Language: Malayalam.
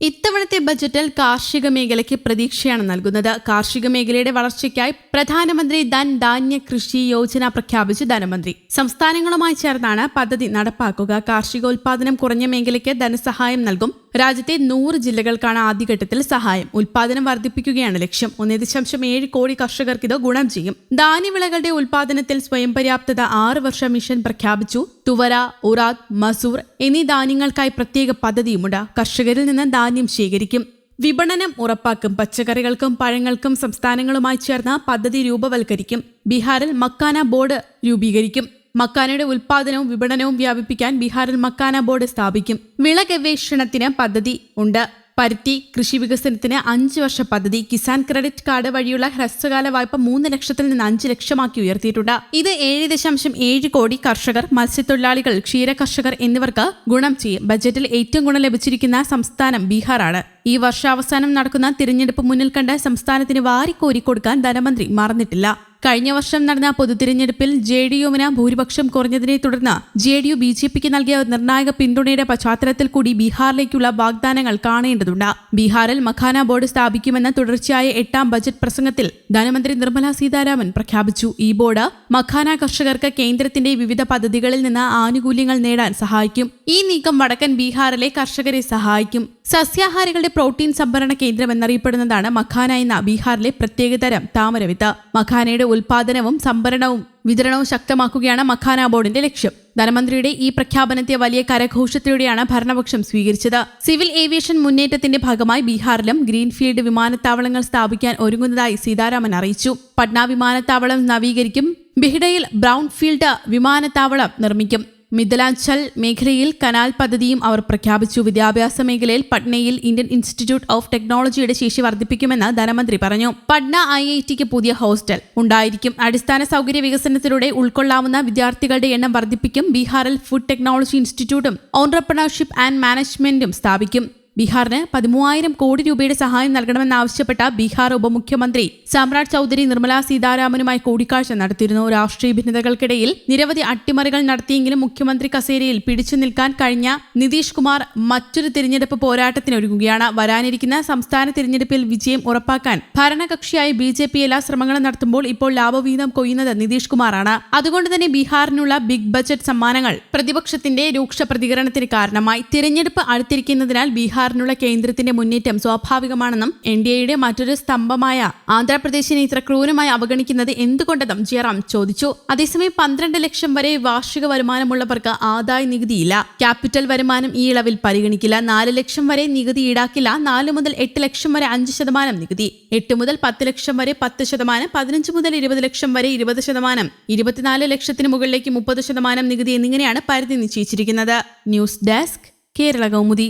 ഇത്തവണത്തെ ബജറ്റിൽ കാർഷിക മേഖലയ്ക്ക് പ്രതീക്ഷയാണ് നൽകുന്നത്. കാർഷിക മേഖലയുടെ വളർച്ചയ്ക്കായി പ്രധാനമന്ത്രി ധൻ ധാന്യ കൃഷി യോജന പ്രഖ്യാപിച്ചു ധനമന്ത്രി. സംസ്ഥാനങ്ങളുമായി ചേർന്നാണ് പദ്ധതി നടപ്പാക്കുക. കാർഷികോൽപാദനം കുറഞ്ഞ മേഖലയ്ക്ക് ധനസഹായം നൽകും. രാജ്യത്തെ നൂറ് ജില്ലകൾക്കാണ് ആദ്യഘട്ടത്തിൽ സഹായം. ഉൽപാദനം വർദ്ധിപ്പിക്കുകയാണ് ലക്ഷ്യം. ഒന്നേ ദശാംശം ഏഴ് കോടി കർഷകർക്ക് ഇത് ഗുണം ചെയ്യും. ധാന്യവിളകളുടെ ഉൽപാദനത്തിൽ സ്വയം പര്യാപ്തത ആറ് വർഷ മിഷൻ പ്രഖ്യാപിച്ചു. തുവര ഉറാദ് മസൂർ എന്നീ ധാന്യങ്ങൾക്കായി പ്രത്യേക പദ്ധതിയുമുണ്ട്. കർഷകരിൽ നിന്ന് ധാന്യം ശേഖരിക്കും. വിപണനം ഉറപ്പാക്കും പച്ചക്കറികൾക്കും പഴങ്ങൾക്കും സംസ്ഥാനങ്ങളുമായി ചേർന്ന പദ്ധതി രൂപവൽക്കരിക്കും. ബീഹാറിൽ മക്കാന ബോർഡ് രൂപീകരിക്കും. മക്കാനയുടെ ഉൽപാദനവും വിപണനവും വ്യാപിപ്പിക്കാൻ ബീഹാറിൽ മക്കാന ബോർഡ് സ്ഥാപിക്കും. വിള ഗവേഷണത്തിന് പദ്ധതി ഉണ്ട്. പരുത്തി കൃഷി വികസനത്തിന് അഞ്ച് വർഷ പദ്ധതി കിസാൻ ക്രെഡിറ്റ് കാർഡ് വഴിയുള്ള ഹ്രസ്വകാല വായ്പ മൂന്ന് ലക്ഷത്തിൽ നിന്ന് അഞ്ച് ലക്ഷമാക്കി ഉയർത്തിയിട്ടുണ്ട്. ഇത് ഏഴ് ദശാംശം ഏഴ് കോടി കർഷകർ മത്സ്യത്തൊഴിലാളികൾ ക്ഷീര കർഷകർ എന്നിവർക്ക് ഗുണം ചെയ്യും. ബജറ്റിൽ ഏറ്റവും ഗുണം ലഭിച്ചിരിക്കുന്ന സംസ്ഥാനം ബീഹാറാണ്. ഈ വർഷാവസാനം നടക്കുന്ന തിരഞ്ഞെടുപ്പ് മുന്നിൽ കണ്ട് സംസ്ഥാനത്തിന് വാരിക്കോരി കൊടുക്കാൻ ധനമന്ത്രി മറന്നിട്ടില്ല. കഴിഞ്ഞ വർഷം നടന്ന പൊതുതിരഞ്ഞെടുപ്പിൽ ജെ ഡി യുവിന് ഭൂരിപക്ഷം കുറഞ്ഞതിനെ തുടർന്ന് J D U B J പിക്ക് നൽകിയ നിർണായക പിന്തുണയുടെ പശ്ചാത്തലത്തിൽ കൂടി ബീഹാറിലേക്കുള്ള വാഗ്ദാനങ്ങൾ കാണേണ്ടതുണ്ട്. ബീഹാറിൽ മഖാന ബോർഡ് സ്ഥാപിക്കുമെന്ന തുടർച്ചയായ എട്ടാം ബജറ്റ് പ്രസംഗത്തിൽ ധനമന്ത്രി നിർമ്മല സീതാരാമൻ പ്രഖ്യാപിച്ചു. ഈ ബോർഡ് മഖാന കർഷകർക്ക് കേന്ദ്രത്തിന്റെ വിവിധ പദ്ധതികളിൽ നിന്ന് ആനുകൂല്യങ്ങൾ നേടാൻ സഹായിക്കും. ഈ നീക്കം വടക്കൻ ബീഹാറിലെ കർഷകരെ സഹായിക്കും. സസ്യാഹാരികളുടെ പ്രോട്ടീൻ സംഭരണ കേന്ദ്രം എന്നറിയപ്പെടുന്നതാണ് മഖാന എന്ന ബീഹാറിലെ പ്രത്യേകതരം താമരവിത്ത്. മഖാനയുടെ ഉൽപാദനവും സംഭരണവും വിതരണവും ശക്തമാക്കുകയാണ് മഖാന ബോർഡിന്റെ ലക്ഷ്യം. ധനമന്ത്രിയുടെ ഈ പ്രഖ്യാപനത്തെ വലിയ കരഘോഷത്തിലൂടെയാണ് ഭരണപക്ഷം സ്വീകരിച്ചത്. സിവിൽ ഏവിയേഷൻ മുന്നേറ്റത്തിന്റെ ഭാഗമായി ബീഹാറിലും ഗ്രീൻഫീൽഡ് വിമാനത്താവളങ്ങൾ സ്ഥാപിക്കാൻ ഒരുങ്ങുന്നതായി സീതാരാമൻ അറിയിച്ചു. പട്ന വിമാനത്താവളം നവീകരിക്കും. ബിഹിഡയിൽ ബ്രൗൺഫീൽഡ് വിമാനത്താവളം നിർമ്മിക്കും. മിഥിലാഞ്ചൽ മേഖലയിൽ കനാൽ പദ്ധതിയും അവർ പ്രഖ്യാപിച്ചു. വിദ്യാഭ്യാസ മേഖലയിൽ പട്നയിൽ ഇന്ത്യൻ ഇൻസ്റ്റിറ്റ്യൂട്ട് ഓഫ് ടെക്നോളജിയുടെ ശേഷി വർദ്ധിപ്പിക്കുമെന്ന് ധനമന്ത്രി പറഞ്ഞു. പട്ന ഐ ഐ ടിക്ക് പുതിയ ഹോസ്റ്റൽ ഉണ്ടായിരിക്കും. അടിസ്ഥാന സൗകര്യ വികസനത്തിലൂടെ ഉൾക്കൊള്ളാവുന്ന വിദ്യാർത്ഥികളുടെ എണ്ണം വർദ്ധിപ്പിക്കും. ബീഹാറിൽ ഫുഡ് ടെക്നോളജി ഇൻസ്റ്റിറ്റ്യൂട്ടും ഓൺടർപ്രണർഷിപ്പ് ആൻഡ് മാനേജ്മെന്റും സ്ഥാപിക്കും. ബീഹാറിന് പതിമൂവായിരം കോടി രൂപയുടെ സഹായം നൽകണമെന്നാവശ്യപ്പെട്ട ബീഹാർ ഉപമുഖ്യമന്ത്രി സാമ്രാട് ചൌധരി നിർമ്മല സീതാരാമനുമായി കൂടിക്കാഴ്ച നടത്തിയിരുന്നു. രാഷ്ട്രീയ ഭിന്നതകൾക്കിടയിൽ നിരവധി അട്ടിമറികൾ നടത്തിയെങ്കിലും മുഖ്യമന്ത്രി കസേരയിൽ പിടിച്ചു നിൽക്കാൻ കഴിഞ്ഞ നിതീഷ് കുമാർ മറ്റൊരു തിരഞ്ഞെടുപ്പ് പോരാട്ടത്തിനൊരുങ്ങുകയാണ്. വരാനിരിക്കുന്ന സംസ്ഥാന തിരഞ്ഞെടുപ്പിൽ വിജയം ഉറപ്പാക്കാൻ ഭരണകക്ഷിയായി ബി ജെ പി എല്ലാ ശ്രമങ്ങളും നടത്തുമ്പോൾ ഇപ്പോൾ ലാഭവീതം കൊയ്യുന്നത് നിതീഷ് കുമാറാണ്. അതുകൊണ്ട് തന്നെ ബീഹാറിനുള്ള ബിഗ് ബജറ്റ് സമ്മാനങ്ങൾ പ്രതിപക്ഷത്തിന്റെ രൂക്ഷ പ്രതികരണത്തിന് കാരണമായി. തിരഞ്ഞെടുപ്പ് അടുത്തിരിക്കുന്നതിനാൽ ബീഹാറിനുള്ള കേന്ദ്രത്തിന്റെ മുന്നേറ്റം സ്വാഭാവികമാണെന്നും എൻ ഡി എയുടെ മറ്റൊരു സ്തംഭമായ ആന്ധ്രാപ്രദേശിനെ ഇത്ര ക്രൂരമായി അവഗണിക്കുന്നത് എന്തുകൊണ്ടെന്നും ജയറാം ചോദിച്ചു. അതേസമയം പന്ത്രണ്ട് ലക്ഷം വരെ വാർഷിക വരുമാനമുള്ളവർക്ക് ആദായ നികുതിയില്ല. ക്യാപിറ്റൽ വരുമാനം ഈ ഇളവിൽ പരിഗണിക്കില്ല. നാല് ലക്ഷം വരെ നികുതി ഈടാക്കില്ല. നാല് മുതൽ എട്ട് ലക്ഷം വരെ അഞ്ച് ശതമാനം നികുതി. എട്ട് മുതൽ പത്ത് ലക്ഷം വരെ പത്ത് ശതമാനം പതിനഞ്ച് മുതൽ ഇരുപത് ലക്ഷം വരെ ഇരുപത് ശതമാനം ഇരുപത്തിനാല് ലക്ഷത്തിന് മുകളിലേക്ക് മുപ്പത് ശതമാനം നികുതി എന്നിങ്ങനെയാണ് പരിധി നിശ്ചയിച്ചിരിക്കുന്നത്. News desk Kerala Kaumudi.